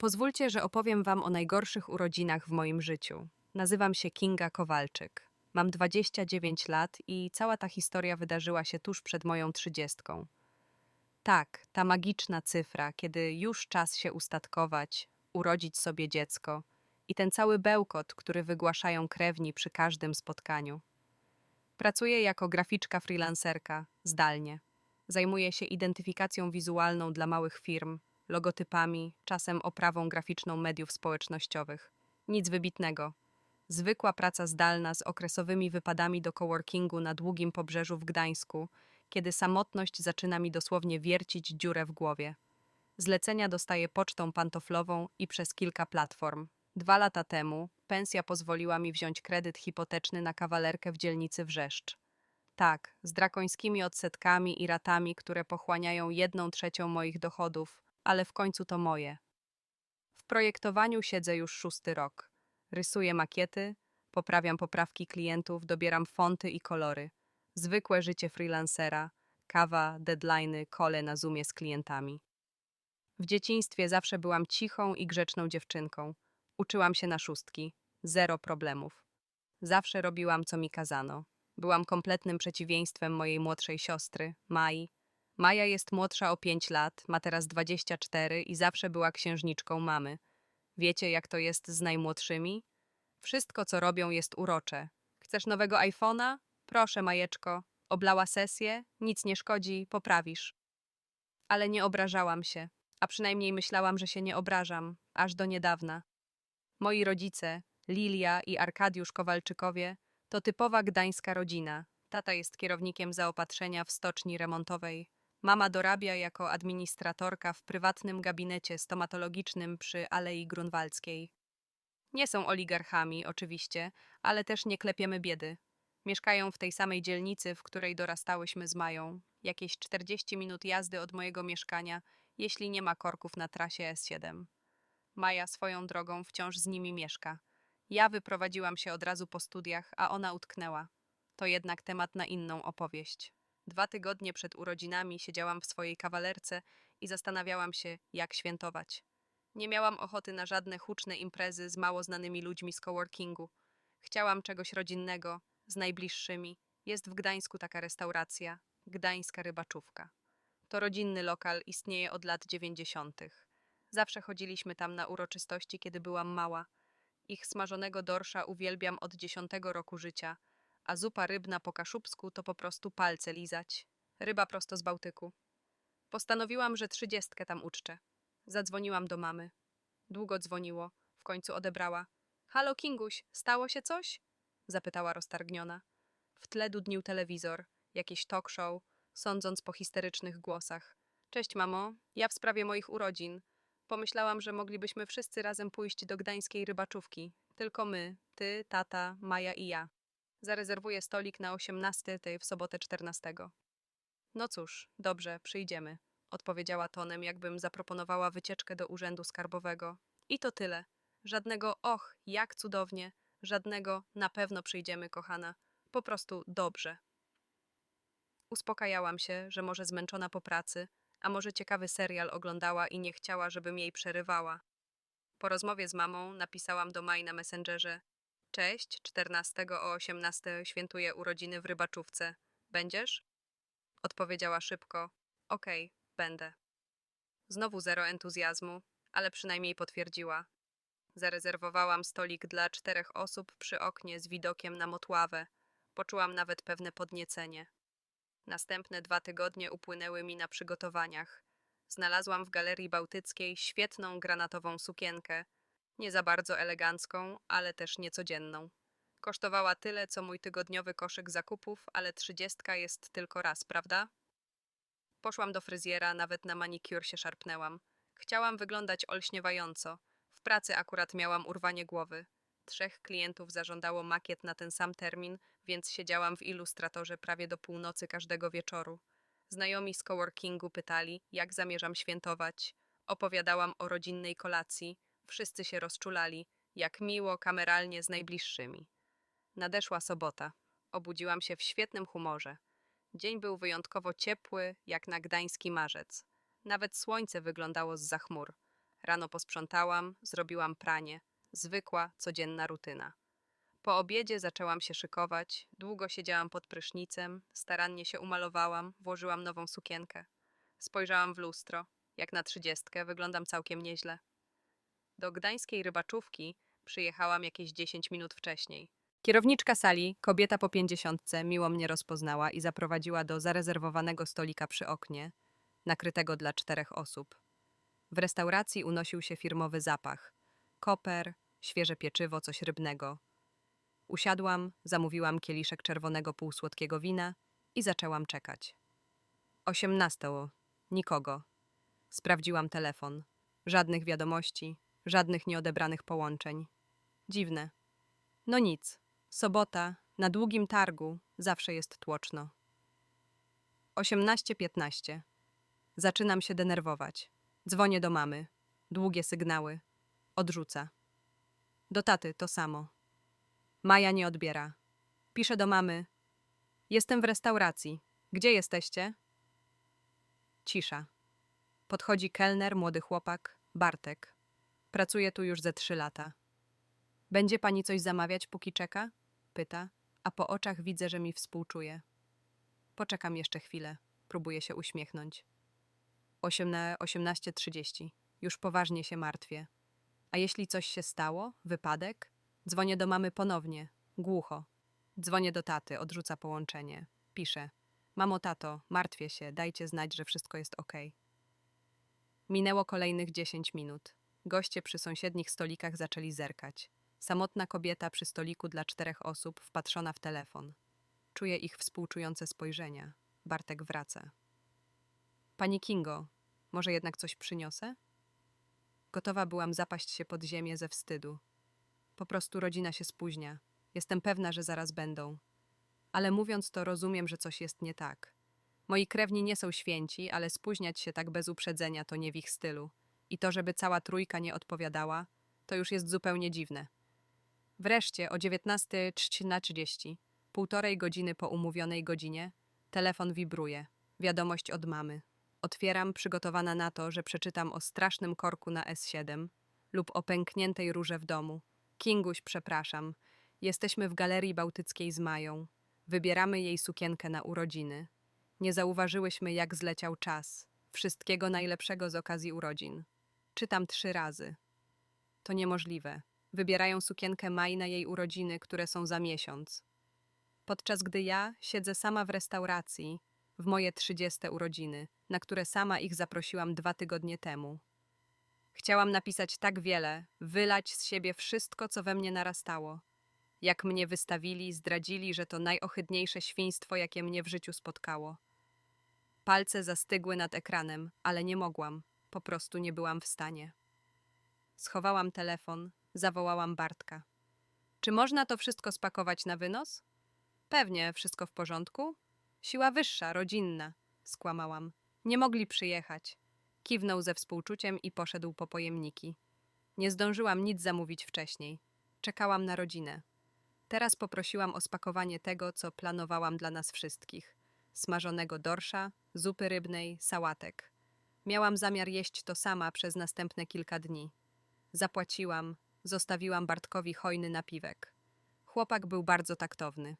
Pozwólcie, że opowiem Wam o najgorszych urodzinach w moim życiu. Nazywam się Kinga Kowalczyk. Mam 29 lat i cała ta historia wydarzyła się tuż przed moją trzydziestką. Tak, ta magiczna cyfra, kiedy już czas się ustatkować, urodzić sobie dziecko i ten cały bełkot, który wygłaszają krewni przy każdym spotkaniu. Pracuję jako graficzka freelancerka, zdalnie. Zajmuję się identyfikacją wizualną dla małych firm, logotypami, czasem oprawą graficzną mediów społecznościowych. Nic wybitnego. Zwykła praca zdalna z okresowymi wypadami do coworkingu na długim pobrzeżu w Gdańsku, kiedy samotność zaczyna mi dosłownie wiercić dziurę w głowie. Zlecenia dostaję pocztą pantoflową i przez kilka platform. Dwa lata temu pensja pozwoliła mi wziąć kredyt hipoteczny na kawalerkę w dzielnicy Wrzeszcz. Tak, z drakońskimi odsetkami i ratami, które pochłaniają jedną trzecią moich dochodów, ale w końcu to moje. W projektowaniu siedzę już szósty rok. Rysuję makiety, poprawiam poprawki klientów, dobieram fonty i kolory. Zwykłe życie freelancera, kawa, deadliny, kole na zoomie z klientami. W dzieciństwie zawsze byłam cichą i grzeczną dziewczynką. Uczyłam się na szóstki, zero problemów. Zawsze robiłam, co mi kazano. Byłam kompletnym przeciwieństwem mojej młodszej siostry, Mai. Maja jest młodsza o 5 lat, ma teraz 24 i zawsze była księżniczką mamy. Wiecie, jak to jest z najmłodszymi? Wszystko, co robią, jest urocze. Chcesz nowego iPhone'a? Proszę, Majeczko. Oblała sesję? Nic nie szkodzi, poprawisz. Ale nie obrażałam się, a przynajmniej myślałam, że się nie obrażam, aż do niedawna. Moi rodzice, Lilia i Arkadiusz Kowalczykowie, to typowa gdańska rodzina. Tata jest kierownikiem zaopatrzenia w stoczni remontowej. Mama dorabia jako administratorka w prywatnym gabinecie stomatologicznym przy Alei Grunwaldzkiej. Nie są oligarchami, oczywiście, ale też nie klepiemy biedy. Mieszkają w tej samej dzielnicy, w której dorastałyśmy z Mają, jakieś 40 minut jazdy od mojego mieszkania, jeśli nie ma korków na trasie S7. Maja swoją drogą wciąż z nimi mieszka. Ja wyprowadziłam się od razu po studiach, a ona utknęła. To jednak temat na inną opowieść. Dwa tygodnie przed urodzinami siedziałam w swojej kawalerce i zastanawiałam się, jak świętować. Nie miałam ochoty na żadne huczne imprezy z mało znanymi ludźmi z coworkingu. Chciałam czegoś rodzinnego, z najbliższymi. Jest w Gdańsku taka restauracja, Gdańska Rybaczówka. To rodzinny lokal, istnieje od lat dziewięćdziesiątych. Zawsze chodziliśmy tam na uroczystości, kiedy byłam mała. Ich smażonego dorsza uwielbiam od dziesiątego roku życia, a zupa rybna po kaszubsku to po prostu palce lizać. Ryba prosto z Bałtyku. Postanowiłam, że trzydziestkę tam uczczę. Zadzwoniłam do mamy. Długo dzwoniło, w końcu odebrała. Halo, Kinguś, stało się coś? Zapytała roztargniona. W tle dudnił telewizor, jakieś talk show, sądząc po histerycznych głosach. Cześć, mamo, ja w sprawie moich urodzin. Pomyślałam, że moglibyśmy wszyscy razem pójść do gdańskiej rybaczówki. Tylko my, ty, tata, Maja i ja. Zarezerwuję stolik na 18 tej w sobotę 14. No cóż, dobrze, przyjdziemy, odpowiedziała tonem, jakbym zaproponowała wycieczkę do urzędu skarbowego. I to tyle. Żadnego och, jak cudownie, żadnego na pewno przyjdziemy, kochana. Po prostu dobrze. Uspokajałam się, że może zmęczona po pracy, a może ciekawy serial oglądała i nie chciała, żebym jej przerywała. Po rozmowie z mamą napisałam do Maj na Messengerze: Cześć, 14 o 18 świętuję urodziny w rybaczówce. Będziesz? Odpowiedziała szybko: Okej, będę. Znowu zero entuzjazmu, ale przynajmniej potwierdziła. Zarezerwowałam stolik dla czterech osób przy oknie z widokiem na Motławę. Poczułam nawet pewne podniecenie. Następne dwa tygodnie upłynęły mi na przygotowaniach. Znalazłam w Galerii Bałtyckiej świetną granatową sukienkę, nie za bardzo elegancką, ale też niecodzienną. Kosztowała tyle, co mój tygodniowy koszyk zakupów, ale trzydziestka jest tylko raz, prawda? Poszłam do fryzjera, nawet na manikur się szarpnęłam. Chciałam wyglądać olśniewająco. W pracy akurat miałam urwanie głowy. Trzech klientów zażądało makiet na ten sam termin, więc siedziałam w ilustratorze prawie do północy każdego wieczoru. Znajomi z coworkingu pytali, jak zamierzam świętować. Opowiadałam o rodzinnej kolacji. Wszyscy się rozczulali, jak miło, kameralnie z najbliższymi. Nadeszła sobota. Obudziłam się w świetnym humorze. Dzień był wyjątkowo ciepły, jak na gdański marzec. Nawet słońce wyglądało z chmur. Rano posprzątałam, zrobiłam pranie. Zwykła, codzienna rutyna. Po obiedzie zaczęłam się szykować, długo siedziałam pod prysznicem, starannie się umalowałam, włożyłam nową sukienkę. Spojrzałam w lustro. Jak na trzydziestkę, wyglądam całkiem nieźle. Do gdańskiej rybaczówki przyjechałam jakieś 10 minut wcześniej. Kierowniczka sali, kobieta po pięćdziesiątce, miło mnie rozpoznała i zaprowadziła do zarezerwowanego stolika przy oknie, nakrytego dla czterech osób. W restauracji unosił się firmowy zapach. Koper, świeże pieczywo, coś rybnego. Usiadłam, zamówiłam kieliszek czerwonego półsłodkiego wina i zaczęłam czekać. Osiemnasto. Nikogo. Sprawdziłam telefon. Żadnych wiadomości, żadnych nieodebranych połączeń. Dziwne. No nic. Sobota, na długim targu, zawsze jest tłoczno. 18.15. Zaczynam się denerwować. Dzwonię do mamy. Długie sygnały. Odrzuca. Do taty to samo. Maja nie odbiera. Piszę do mamy. Jestem w restauracji. Gdzie jesteście? Cisza. Podchodzi kelner, młody chłopak, Bartek. Pracuje tu już ze trzy lata. Będzie pani coś zamawiać, póki czeka? Pyta, a po oczach widzę, że mi współczuje. Poczekam jeszcze chwilę. Próbuję się uśmiechnąć. Osiemna- 18.30. Już poważnie się martwię. A jeśli coś się stało? Wypadek? Dzwonię do mamy ponownie. Głucho. Dzwonię do taty, odrzuca połączenie. Pisze. Mamo, tato, martwię się, dajcie znać, że wszystko jest ok. Minęło kolejnych 10 minut. Goście przy sąsiednich stolikach zaczęli zerkać. Samotna kobieta przy stoliku dla czterech osób wpatrzona w telefon. Czuję ich współczujące spojrzenia. Bartek wraca. Pani Kingo, może jednak coś przyniosę? Gotowa byłam zapaść się pod ziemię ze wstydu. Po prostu rodzina się spóźnia. Jestem pewna, że zaraz będą. Ale mówiąc to, rozumiem, że coś jest nie tak. Moi krewni nie są święci, ale spóźniać się tak bez uprzedzenia to nie w ich stylu. I to, żeby cała trójka nie odpowiadała, to już jest zupełnie dziwne. Wreszcie o 19.30, półtorej godziny po umówionej godzinie, telefon wibruje. Wiadomość od mamy. Otwieram, przygotowana na to, że przeczytam o strasznym korku na S7 lub o pękniętej rurze w domu. Kinguś, przepraszam. Jesteśmy w galerii bałtyckiej z Mają. Wybieramy jej sukienkę na urodziny. Nie zauważyłyśmy, jak zleciał czas. Wszystkiego najlepszego z okazji urodzin. Czytam trzy razy. To niemożliwe. Wybierają sukienkę Maj na jej urodziny, które są za miesiąc. Podczas gdy ja siedzę sama w restauracji, w moje trzydzieste urodziny, na które sama ich zaprosiłam dwa tygodnie temu. Chciałam napisać tak wiele, wylać z siebie wszystko, co we mnie narastało. Jak mnie wystawili, zdradzili, że to najohydniejsze świństwo, jakie mnie w życiu spotkało. Palce zastygły nad ekranem, ale nie mogłam, po prostu nie byłam w stanie. Schowałam telefon, zawołałam Bartka. Czy można to wszystko spakować na wynos? Pewnie, wszystko w porządku. Siła wyższa, rodzinna, skłamałam. Nie mogli przyjechać. Kiwnął ze współczuciem i poszedł po pojemniki. Nie zdążyłam nic zamówić wcześniej. Czekałam na rodzinę. Teraz poprosiłam o spakowanie tego, co planowałam dla nas wszystkich: smażonego dorsza, zupy rybnej, sałatek. Miałam zamiar jeść to sama przez następne kilka dni. Zapłaciłam, zostawiłam Bartkowi hojny napiwek. Chłopak był bardzo taktowny.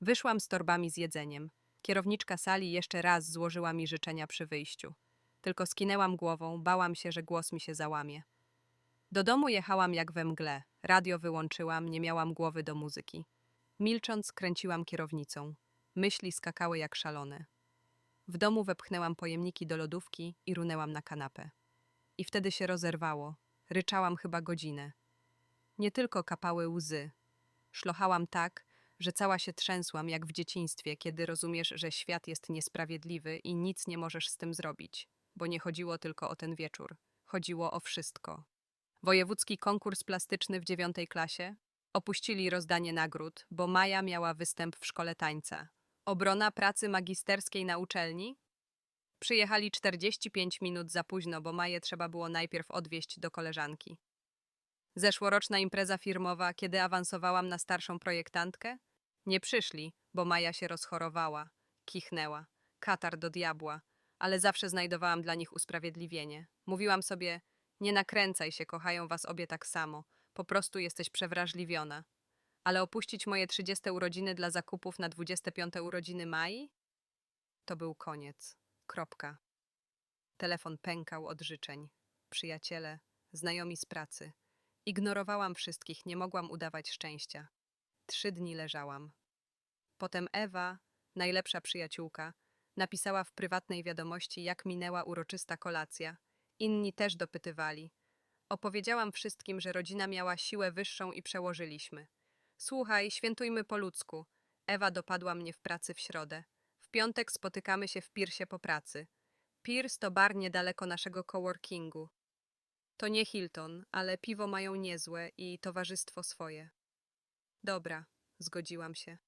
Wyszłam z torbami z jedzeniem. Kierowniczka sali jeszcze raz złożyła mi życzenia przy wyjściu. Tylko skinęłam głową, bałam się, że głos mi się załamie. Do domu jechałam jak we mgle. Radio wyłączyłam, nie miałam głowy do muzyki. Milcząc, kręciłam kierownicą. Myśli skakały jak szalone. W domu wepchnęłam pojemniki do lodówki i runęłam na kanapę. I wtedy się rozerwało. Ryczałam chyba godzinę. Nie tylko kapały łzy. Szlochałam tak, że cała się trzęsłam jak w dzieciństwie, kiedy rozumiesz, że świat jest niesprawiedliwy i nic nie możesz z tym zrobić, bo nie chodziło tylko o ten wieczór. Chodziło o wszystko. Wojewódzki konkurs plastyczny w dziewiątej klasie. Opuścili rozdanie nagród, bo Maja miała występ w szkole tańca. Obrona pracy magisterskiej na uczelni? Przyjechali 45 minut za późno, bo Maję trzeba było najpierw odwieźć do koleżanki. Zeszłoroczna impreza firmowa, kiedy awansowałam na starszą projektantkę? Nie przyszli, bo Maja się rozchorowała, kichnęła, katar do diabła, ale zawsze znajdowałam dla nich usprawiedliwienie. Mówiłam sobie, Nie nakręcaj się, kochają was obie tak samo. Po prostu jesteś przewrażliwiona. Ale opuścić moje 30 urodziny dla zakupów na 25 urodziny Mai? To był koniec. Kropka. Telefon pękał od życzeń. Przyjaciele, znajomi z pracy. Ignorowałam wszystkich, nie mogłam udawać szczęścia. Trzy dni leżałam. Potem Ewa, najlepsza przyjaciółka, napisała w prywatnej wiadomości, jak minęła uroczysta kolacja. Inni też dopytywali. Opowiedziałam wszystkim, że rodzina miała siłę wyższą i przełożyliśmy. Słuchaj, świętujmy po ludzku. Ewa dopadła mnie w pracy w środę. W piątek spotykamy się w Piersie po pracy. Piers to bar niedaleko naszego coworkingu. To nie Hilton, ale piwo mają niezłe i towarzystwo swoje. Dobra, zgodziłam się.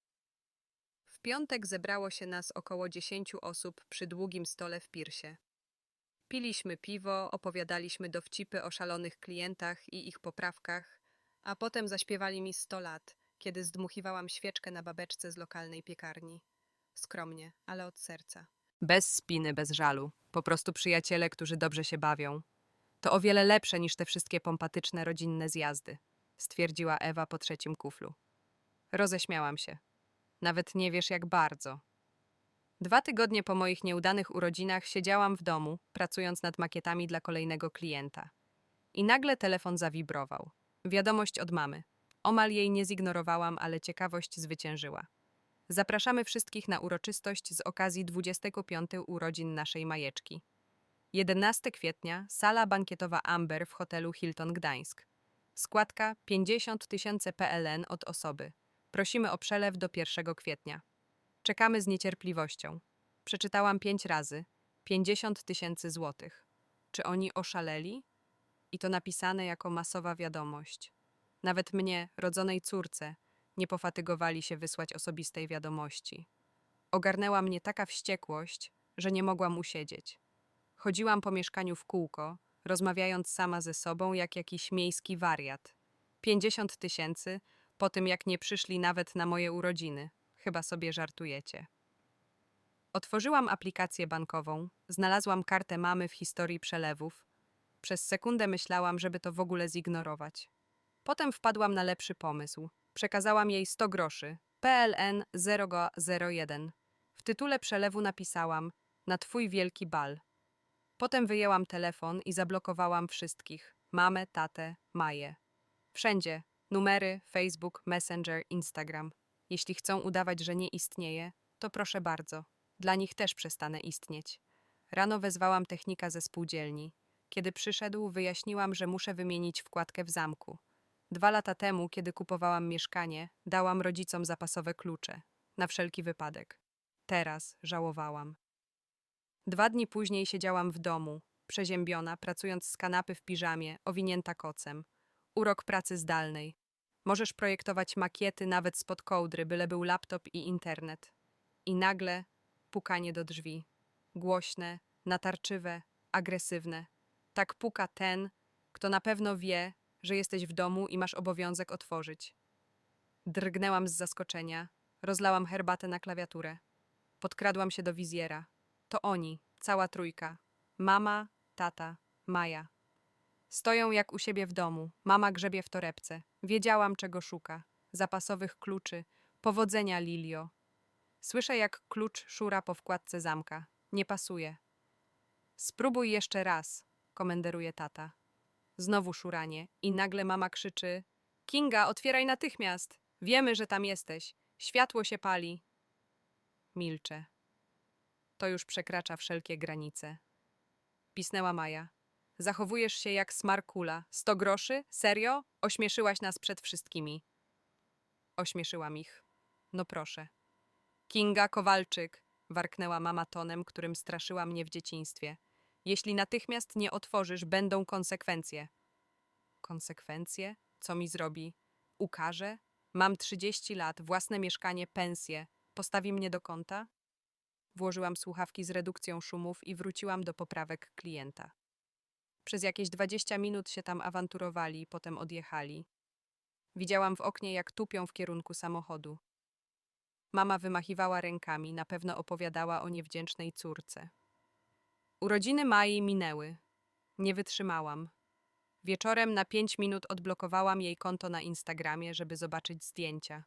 W piątek zebrało się nas około dziesięciu osób przy długim stole w Pirsie. Piliśmy piwo, opowiadaliśmy dowcipy o szalonych klientach i ich poprawkach, a potem zaśpiewali mi sto lat, kiedy zdmuchiwałam świeczkę na babeczce z lokalnej piekarni. Skromnie, ale od serca. Bez spiny, bez żalu. Po prostu przyjaciele, którzy dobrze się bawią. To o wiele lepsze niż te wszystkie pompatyczne rodzinne zjazdy, stwierdziła Ewa po trzecim kuflu. Roześmiałam się. Nawet nie wiesz, jak bardzo. Dwa tygodnie po moich nieudanych urodzinach siedziałam w domu, pracując nad makietami dla kolejnego klienta. I nagle telefon zawibrował. Wiadomość od mamy. Omal jej nie zignorowałam, ale ciekawość zwyciężyła. Zapraszamy wszystkich na uroczystość z okazji 25 urodzin naszej Majeczki. 11 kwietnia, sala bankietowa Amber w hotelu Hilton Gdańsk. Składka 50 tysięcy PLN od osoby. Prosimy o przelew do 1 kwietnia. Czekamy z niecierpliwością. Przeczytałam pięć razy. 50 tysięcy złotych. Czy oni oszaleli? I to napisane jako masowa wiadomość. Nawet mnie, rodzonej córce, nie pofatygowali się wysłać osobistej wiadomości. Ogarnęła mnie taka wściekłość, że nie mogłam usiedzieć. Chodziłam po mieszkaniu w kółko, rozmawiając sama ze sobą jak jakiś miejski wariat. 50 tysięcy po tym, jak nie przyszli nawet na moje urodziny. Chyba sobie żartujecie. Otworzyłam aplikację bankową, znalazłam kartę mamy w historii przelewów. Przez sekundę myślałam, żeby to w ogóle zignorować. Potem wpadłam na lepszy pomysł. Przekazałam jej 100 groszy, PLN 001. W tytule przelewu napisałam na twój wielki bal. Potem wyjęłam telefon i zablokowałam wszystkich. Mamę, tatę, Maję. Wszędzie. Numery, Facebook, Messenger, Instagram. Jeśli chcą udawać, że nie istnieje, to proszę bardzo. Dla nich też przestanę istnieć. Rano wezwałam technika ze spółdzielni. Kiedy przyszedł, wyjaśniłam, że muszę wymienić wkładkę w zamku. Dwa lata temu, kiedy kupowałam mieszkanie, dałam rodzicom zapasowe klucze. Na wszelki wypadek. Teraz żałowałam. Dwa dni później siedziałam w domu, przeziębiona, pracując z kanapy w piżamie, owinięta kocem. Urok pracy zdalnej. Możesz projektować makiety nawet spod kołdry, byle był laptop i internet. I nagle pukanie do drzwi. Głośne, natarczywe, agresywne. Tak puka ten, kto na pewno wie, że jesteś w domu i masz obowiązek otworzyć. Drgnęłam z zaskoczenia, rozlałam herbatę na klawiaturę. Podkradłam się do wizjera. To oni, cała trójka. Mama, tata, Maja. Stoją jak u siebie w domu. Mama grzebie w torebce. Wiedziałam, czego szuka. Zapasowych kluczy. Powodzenia, Lilio. Słyszę, jak klucz szura po wkładce zamka. Nie pasuje. Spróbuj jeszcze raz, komenderuje tata. Znowu szuranie i nagle mama krzyczy: Kinga, otwieraj natychmiast! Wiemy, że tam jesteś. Światło się pali. Milczę. To już przekracza wszelkie granice. Pisnęła Maja. Zachowujesz się jak smarkula. Sto groszy? Serio? Ośmieszyłaś nas przed wszystkimi. Ośmieszyłam ich. No proszę. Kinga Kowalczyk, warknęła mama tonem, którym straszyła mnie w dzieciństwie. Jeśli natychmiast nie otworzysz, będą konsekwencje. Konsekwencje? Co mi zrobi? Ukaże? Mam 30 lat, własne mieszkanie, pensję. Postawi mnie do kąta? Włożyłam słuchawki z redukcją szumów i wróciłam do poprawek klienta. Przez jakieś 20 minut się tam awanturowali, potem odjechali. Widziałam w oknie, jak tupią w kierunku samochodu. Mama wymachiwała rękami, na pewno opowiadała o niewdzięcznej córce. Urodziny Mai minęły. Nie wytrzymałam. Wieczorem na pięć minut odblokowałam jej konto na Instagramie, żeby zobaczyć zdjęcia.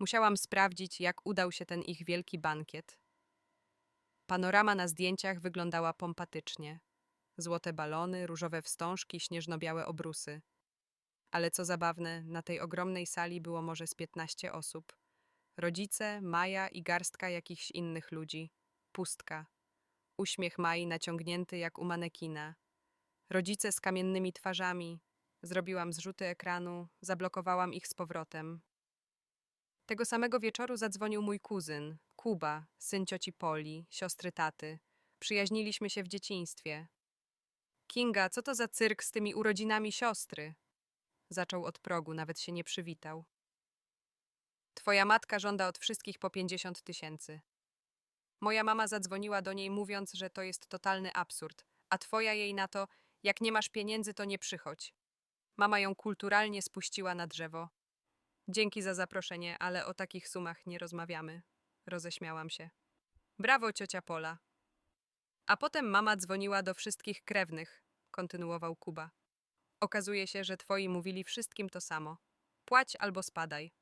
Musiałam sprawdzić, jak udał się ten ich wielki bankiet. Panorama na zdjęciach wyglądała pompatycznie. Złote balony, różowe wstążki, śnieżno-białe obrusy. Ale co zabawne, na tej ogromnej sali było może z 15 osób. Rodzice, Maja i garstka jakichś innych ludzi. Pustka. Uśmiech Mai naciągnięty jak u manekina. Rodzice z kamiennymi twarzami. Zrobiłam zrzuty ekranu, zablokowałam ich z powrotem. Tego samego wieczoru zadzwonił mój kuzyn, Kuba, syn cioci Poli, siostry taty. Przyjaźniliśmy się w dzieciństwie. Kinga, co to za cyrk z tymi urodzinami siostry? Zaczął od progu, nawet się nie przywitał. Twoja matka żąda od wszystkich po 50 tysięcy. Moja mama zadzwoniła do niej, mówiąc, że to jest totalny absurd, a twoja jej na to, jak nie masz pieniędzy, to nie przychodź. Mama ją kulturalnie spuściła na drzewo. Dzięki za zaproszenie, ale o takich sumach nie rozmawiamy. Roześmiałam się. Brawo, ciocia Pola. A potem mama dzwoniła do wszystkich krewnych, kontynuował Kuba. Okazuje się, że twoi mówili wszystkim to samo. Płać albo spadaj.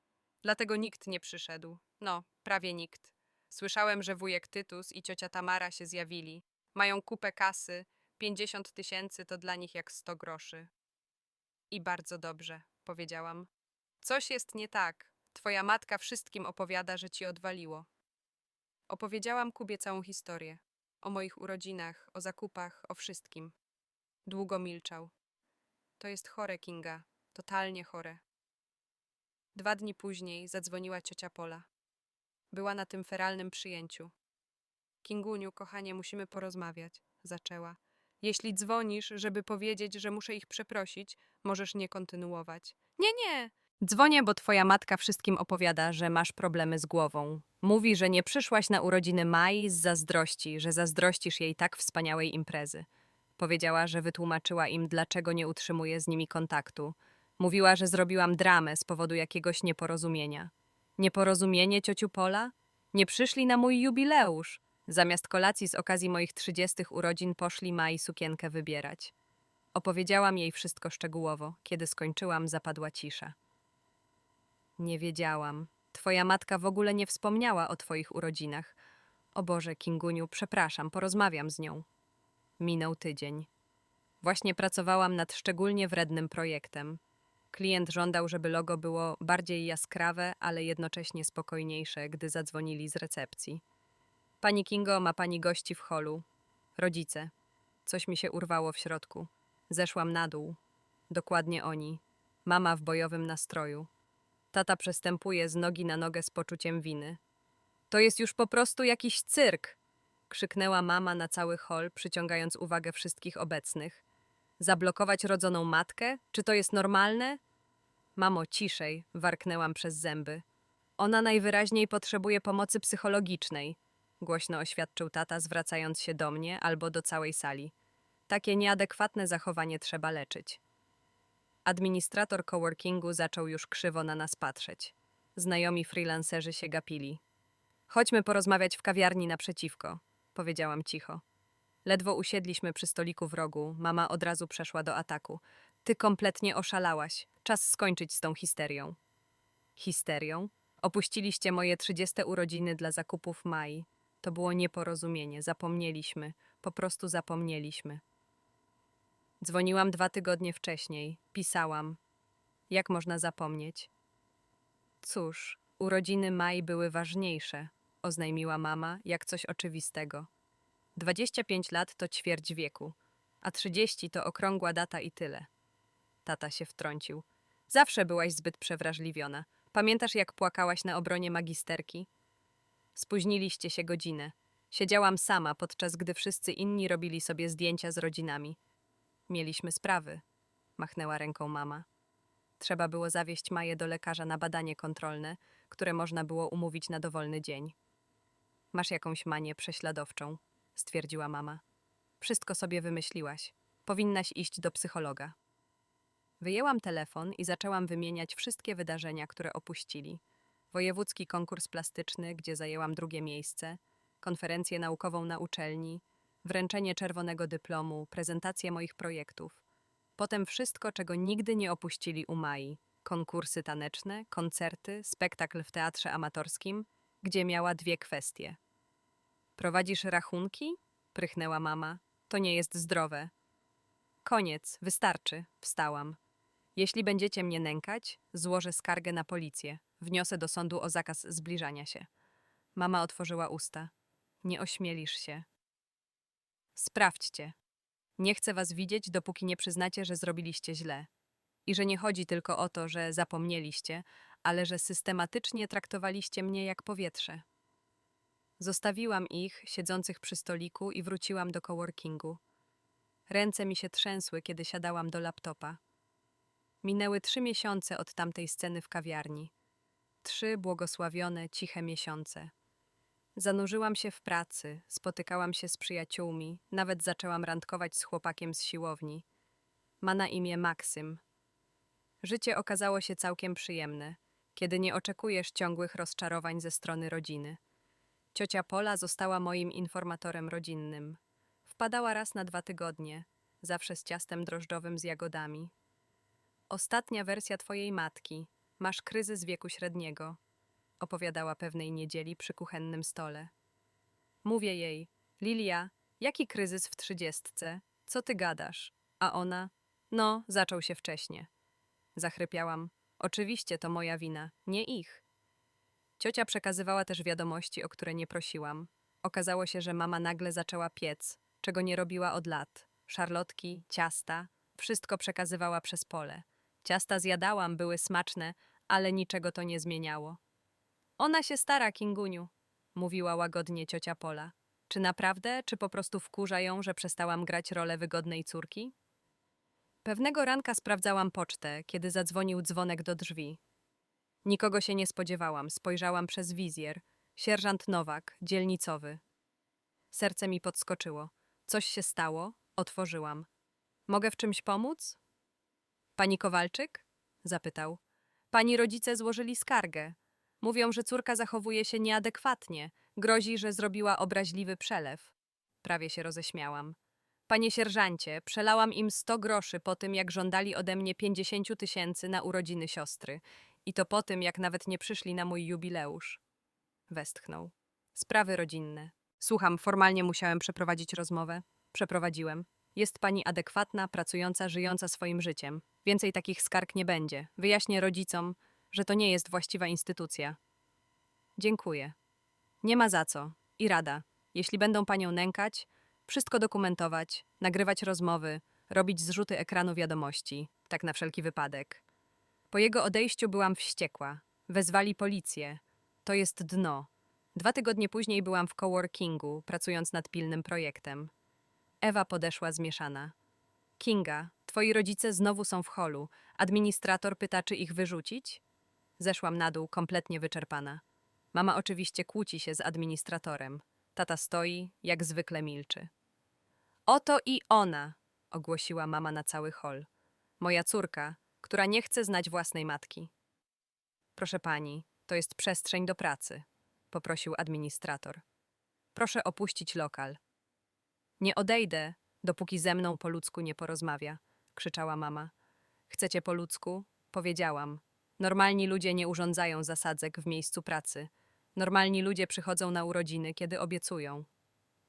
Dlatego nikt nie przyszedł. No, prawie nikt. Słyszałem, że wujek Tytus i ciocia Tamara się zjawili. Mają kupę kasy. 50 tysięcy to dla nich jak 100 groszy. I bardzo dobrze, powiedziałam. Coś jest nie tak. Twoja matka wszystkim opowiada, że ci odwaliło. Opowiedziałam Kubie całą historię. O moich urodzinach, o zakupach, o wszystkim. Długo milczał. To jest chore, Kinga. Totalnie chore. Dwa dni później zadzwoniła ciocia Pola. Była na tym feralnym przyjęciu. Kinguniu, kochanie, musimy porozmawiać, zaczęła. Jeśli dzwonisz, żeby powiedzieć, że muszę ich przeprosić, możesz nie kontynuować. Nie, nie! Dzwonię, bo twoja matka wszystkim opowiada, że masz problemy z głową. Mówi, że nie przyszłaś na urodziny Mai z zazdrości, że zazdrościsz jej tak wspaniałej imprezy. Powiedziała, że wytłumaczyła im, dlaczego nie utrzymuje z nimi kontaktu. Mówiła, że zrobiłam dramę z powodu jakiegoś nieporozumienia. Nieporozumienie, ciociu Pola? Nie przyszli na mój jubileusz. Zamiast kolacji z okazji moich trzydziestych urodzin poszli Mai sukienkę wybierać. Opowiedziałam jej wszystko szczegółowo. Kiedy skończyłam, zapadła cisza. Nie wiedziałam. Twoja matka w ogóle nie wspomniała o twoich urodzinach. O Boże, Kinguniu, przepraszam, porozmawiam z nią. Minął tydzień. Właśnie pracowałam nad szczególnie wrednym projektem. Klient żądał, żeby logo było bardziej jaskrawe, ale jednocześnie spokojniejsze, gdy zadzwonili z recepcji. Pani Kingo, ma pani gości w holu. Rodzice. Coś mi się urwało w środku. Zeszłam na dół. Dokładnie oni. Mama w bojowym nastroju. Tata przestępuje z nogi na nogę z poczuciem winy. To jest już po prostu jakiś cyrk! krzyknęła mama na cały hol, przyciągając uwagę wszystkich obecnych. Zablokować rodzoną matkę? Czy to jest normalne? Mamo, ciszej, warknęłam przez zęby. Ona najwyraźniej potrzebuje pomocy psychologicznej, głośno oświadczył tata, zwracając się do mnie albo do całej sali. Takie nieadekwatne zachowanie trzeba leczyć. Administrator coworkingu zaczął już krzywo na nas patrzeć. Znajomi freelancerzy się gapili. Chodźmy porozmawiać w kawiarni naprzeciwko, powiedziałam cicho. Ledwo usiedliśmy przy stoliku w rogu, mama od razu przeszła do ataku. Ty kompletnie oszalałaś. Czas skończyć z tą histerią. Histerią? Opuściliście moje trzydzieste urodziny dla zakupów Mai. To było nieporozumienie, zapomnieliśmy, po prostu zapomnieliśmy. Dzwoniłam dwa tygodnie wcześniej, pisałam. Jak można zapomnieć? Cóż, urodziny Mai były ważniejsze, oznajmiła mama, jak coś oczywistego. 25 lat to ćwierć wieku, a 30 to okrągła data i tyle. Tata się wtrącił. Zawsze byłaś zbyt przewrażliwiona. Pamiętasz, jak płakałaś na obronie magisterki? Spóźniliście się godzinę. Siedziałam sama, podczas gdy wszyscy inni robili sobie zdjęcia z rodzinami. Mieliśmy sprawy, machnęła ręką mama. Trzeba było zawieźć Maję do lekarza na badanie kontrolne, które można było umówić na dowolny dzień. Masz jakąś manię prześladowczą, stwierdziła mama. Wszystko sobie wymyśliłaś. Powinnaś iść do psychologa. Wyjęłam telefon i zaczęłam wymieniać wszystkie wydarzenia, które opuścili. Wojewódzki konkurs plastyczny, gdzie zajęłam drugie miejsce, konferencję naukową na uczelni, wręczenie czerwonego dyplomu, prezentację moich projektów. Potem wszystko, czego nigdy nie opuścili u Mai. Konkursy taneczne, koncerty, spektakl w teatrze amatorskim, gdzie miała dwie kwestie. Prowadzisz rachunki? Prychnęła mama. To nie jest zdrowe. Koniec, wystarczy, wstałam. Jeśli będziecie mnie nękać, złożę skargę na policję. Wniosę do sądu o zakaz zbliżania się. Mama otworzyła usta. Nie ośmielisz się. Sprawdźcie. Nie chcę was widzieć, dopóki nie przyznacie, że zrobiliście źle. I że nie chodzi tylko o to, że zapomnieliście, ale że systematycznie traktowaliście mnie jak powietrze. Zostawiłam ich, siedzących przy stoliku, i wróciłam do coworkingu. Ręce mi się trzęsły, kiedy siadałam do laptopa. Minęły trzy miesiące od tamtej sceny w kawiarni. Trzy błogosławione, ciche miesiące. Zanurzyłam się w pracy, spotykałam się z przyjaciółmi, nawet zaczęłam randkować z chłopakiem z siłowni. Ma na imię Maksym. Życie okazało się całkiem przyjemne, kiedy nie oczekujesz ciągłych rozczarowań ze strony rodziny. Ciocia Pola została moim informatorem rodzinnym. Wpadała raz na dwa tygodnie, zawsze z ciastem drożdżowym z jagodami. Ostatnia wersja twojej matki. Masz kryzys wieku średniego, opowiadała pewnej niedzieli przy kuchennym stole. Mówię jej, Lilia, jaki kryzys w trzydziestce? Co ty gadasz? A ona, no, zaczął się wcześnie. Zachrypiałam, oczywiście to moja wina, nie ich. Ciocia przekazywała też wiadomości, o które nie prosiłam. Okazało się, że mama nagle zaczęła piec, czego nie robiła od lat. Szarlotki, ciasta, wszystko przekazywała przez pole. Ciasta zjadałam, były smaczne, ale niczego to nie zmieniało. Ona się stara, Kinguniu, mówiła łagodnie ciocia Pola. Czy naprawdę, czy po prostu wkurza ją, że przestałam grać rolę wygodnej córki? Pewnego ranka sprawdzałam pocztę, kiedy zadzwonił dzwonek do drzwi. Nikogo się nie spodziewałam, spojrzałam przez wizjer. Sierżant Nowak, dzielnicowy. Serce mi podskoczyło. Coś się stało? Otworzyłam. Mogę w czymś pomóc? Pani Kowalczyk? zapytał. Pani rodzice złożyli skargę. Mówią, że córka zachowuje się nieadekwatnie. Grozi, że zrobiła obraźliwy przelew. Prawie się roześmiałam. Panie sierżancie, przelałam im sto groszy po tym, jak żądali ode mnie pięćdziesięciu tysięcy na urodziny siostry. I to po tym, jak nawet nie przyszli na mój jubileusz. Westchnął. Sprawy rodzinne. Słucham, formalnie musiałem przeprowadzić rozmowę. Przeprowadziłem. Jest pani adekwatna, pracująca, żyjąca swoim życiem. Więcej takich skarg nie będzie. Wyjaśnię rodzicom, że to nie jest właściwa instytucja. Dziękuję. Nie ma za co. I rada. Jeśli będą panią nękać, wszystko dokumentować, nagrywać rozmowy, robić zrzuty ekranu wiadomości, tak na wszelki wypadek. Po jego odejściu byłam wściekła. Wezwali policję. To jest dno. Dwa tygodnie później byłam w coworkingu, pracując nad pilnym projektem. Ewa podeszła zmieszana. Kinga, twoi rodzice znowu są w holu. Administrator pyta, czy ich wyrzucić? Zeszłam na dół, kompletnie wyczerpana. Mama oczywiście kłóci się z administratorem. Tata stoi, jak zwykle milczy. Oto i ona, ogłosiła mama na cały hol. Moja córka, która nie chce znać własnej matki. Proszę pani, to jest przestrzeń do pracy, poprosił administrator. Proszę opuścić lokal. Nie odejdę, dopóki ze mną po ludzku nie porozmawia, krzyczała mama. Chcecie po ludzku? Powiedziałam. Normalni ludzie nie urządzają zasadzek w miejscu pracy. Normalni ludzie przychodzą na urodziny, kiedy obiecują.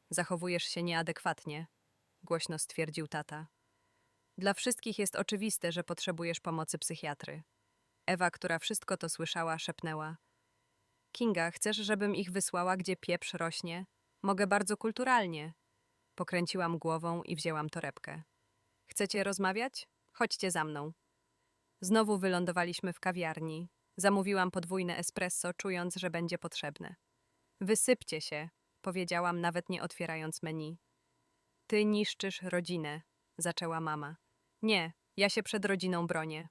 Zachowujesz się nieadekwatnie, głośno stwierdził tata. Dla wszystkich jest oczywiste, że potrzebujesz pomocy psychiatry. Ewa, która wszystko to słyszała, szepnęła. Kinga, chcesz, żebym ich wysłała, gdzie pieprz rośnie? Mogę bardzo kulturalnie. Pokręciłam głową i wzięłam torebkę. Chcecie rozmawiać? Chodźcie za mną. Znowu wylądowaliśmy w kawiarni. Zamówiłam podwójne espresso, czując, że będzie potrzebne. Wysypcie się, powiedziałam, nawet nie otwierając menu. Ty niszczysz rodzinę, zaczęła mama. Nie, ja się przed rodziną bronię.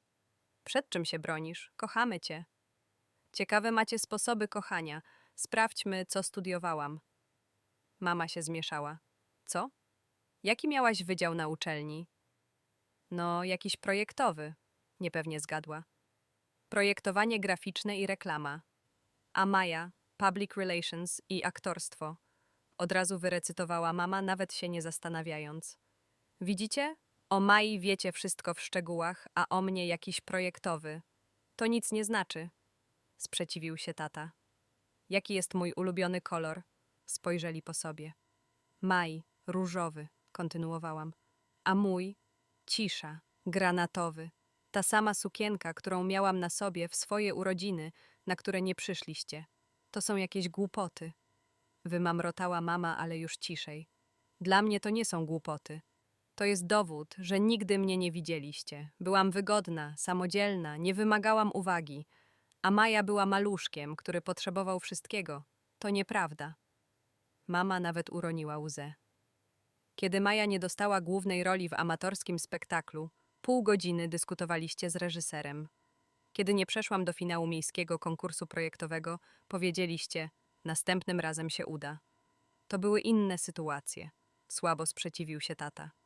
Przed czym się bronisz? Kochamy cię. Ciekawe macie sposoby kochania. Sprawdźmy, co studiowałam. Mama się zmieszała. Co? Jaki miałaś wydział na uczelni? No, jakiś projektowy, niepewnie zgadła. Projektowanie graficzne i reklama. A Maja, public relations i aktorstwo. Od razu wyrecytowała mama, nawet się nie zastanawiając. Widzicie? O Mai wiecie wszystko w szczegółach, a o mnie jakiś projektowy. To nic nie znaczy. Sprzeciwił się tata. Jaki jest mój ulubiony kolor? Spojrzeli po sobie. Maj, różowy, kontynuowałam. A mój? Cisza, granatowy. Ta sama sukienka, którą miałam na sobie w swoje urodziny, na które nie przyszliście. To są jakieś głupoty. Wymamrotała mama, ale już ciszej. Dla mnie to nie są głupoty. To jest dowód, że nigdy mnie nie widzieliście. Byłam wygodna, samodzielna, nie wymagałam uwagi. A Maja była maluszkiem, który potrzebował wszystkiego. To nieprawda. Mama nawet uroniła łzę. Kiedy Maja nie dostała głównej roli w amatorskim spektaklu, pół godziny dyskutowaliście z reżyserem. Kiedy nie przeszłam do finału miejskiego konkursu projektowego, powiedzieliście: Następnym razem się uda. To były inne sytuacje. Słabo sprzeciwił się tata.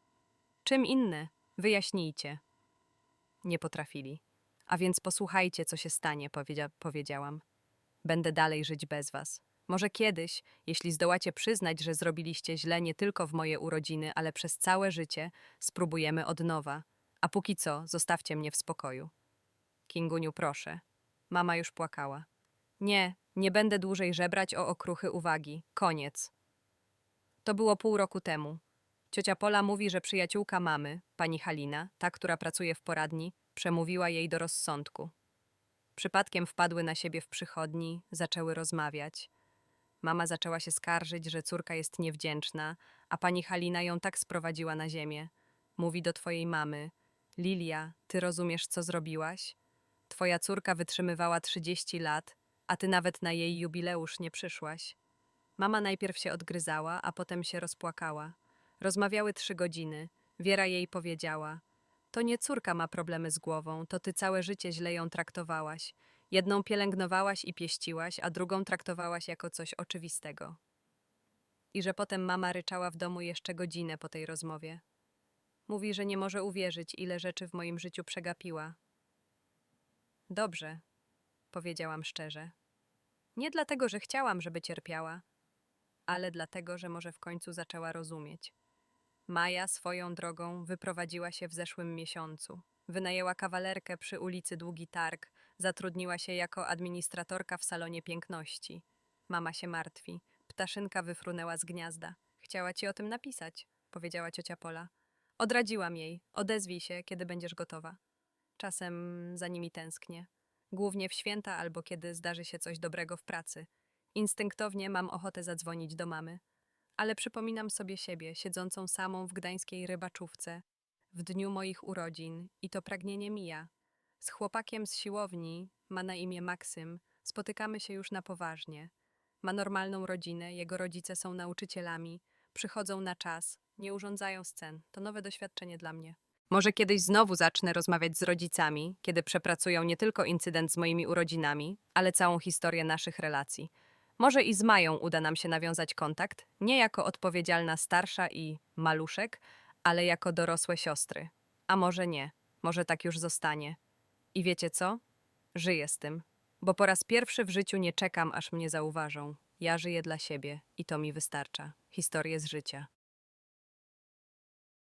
Czym inne? Wyjaśnijcie. Nie potrafili. A więc posłuchajcie, co się stanie, powiedzia powiedziałam. Będę dalej żyć bez was. Może kiedyś, jeśli zdołacie przyznać, że zrobiliście źle nie tylko w moje urodziny, ale przez całe życie, spróbujemy od nowa. A póki co, zostawcie mnie w spokoju. Kinguniu, proszę. Mama już płakała. Nie, nie będę dłużej żebrać o okruchy uwagi. Koniec. To było pół roku temu. Ciocia Pola mówi, że przyjaciółka mamy, pani Halina, ta, która pracuje w poradni, przemówiła jej do rozsądku. Przypadkiem wpadły na siebie w przychodni, zaczęły rozmawiać. Mama zaczęła się skarżyć, że córka jest niewdzięczna, a pani Halina ją tak sprowadziła na ziemię. Mówi do twojej mamy: Lilia, ty rozumiesz, co zrobiłaś? Twoja córka wytrzymywała 30 lat, a ty nawet na jej jubileusz nie przyszłaś. Mama najpierw się odgryzała, a potem się rozpłakała. Rozmawiały trzy godziny. Wiera jej powiedziała: To nie córka ma problemy z głową, to ty całe życie źle ją traktowałaś. Jedną pielęgnowałaś i pieściłaś, a drugą traktowałaś jako coś oczywistego. I że potem mama ryczała w domu jeszcze godzinę po tej rozmowie. Mówi, że nie może uwierzyć, ile rzeczy w moim życiu przegapiła. Dobrze, powiedziałam szczerze. Nie dlatego, że chciałam, żeby cierpiała, ale dlatego, że może w końcu zaczęła rozumieć. Maja swoją drogą wyprowadziła się w zeszłym miesiącu. Wynajęła kawalerkę przy ulicy Długi Targ, zatrudniła się jako administratorka w salonie piękności. Mama się martwi. Ptaszynka wyfrunęła z gniazda. Chciała ci o tym napisać, powiedziała ciocia Pola. Odradziłam jej. Odezwij się, kiedy będziesz gotowa. Czasem za nimi tęsknię. Głównie w święta albo kiedy zdarzy się coś dobrego w pracy. Instynktownie mam ochotę zadzwonić do mamy. Ale przypominam sobie siebie, siedzącą samą w gdańskiej rybaczówce, w dniu moich urodzin i to pragnienie mija. Z chłopakiem z siłowni, ma na imię Maksym, spotykamy się już na poważnie. Ma normalną rodzinę, jego rodzice są nauczycielami, przychodzą na czas, nie urządzają scen. To nowe doświadczenie dla mnie. Może kiedyś znowu zacznę rozmawiać z rodzicami, kiedy przepracują nie tylko incydent z moimi urodzinami, ale całą historię naszych relacji. Może i z Mają uda nam się nawiązać kontakt, nie jako odpowiedzialna starsza i maluszek, ale jako dorosłe siostry. A może nie, może tak już zostanie. I wiecie co? Żyję z tym, bo po raz pierwszy w życiu nie czekam, aż mnie zauważą. Ja żyję dla siebie i to mi wystarcza. Historie z życia.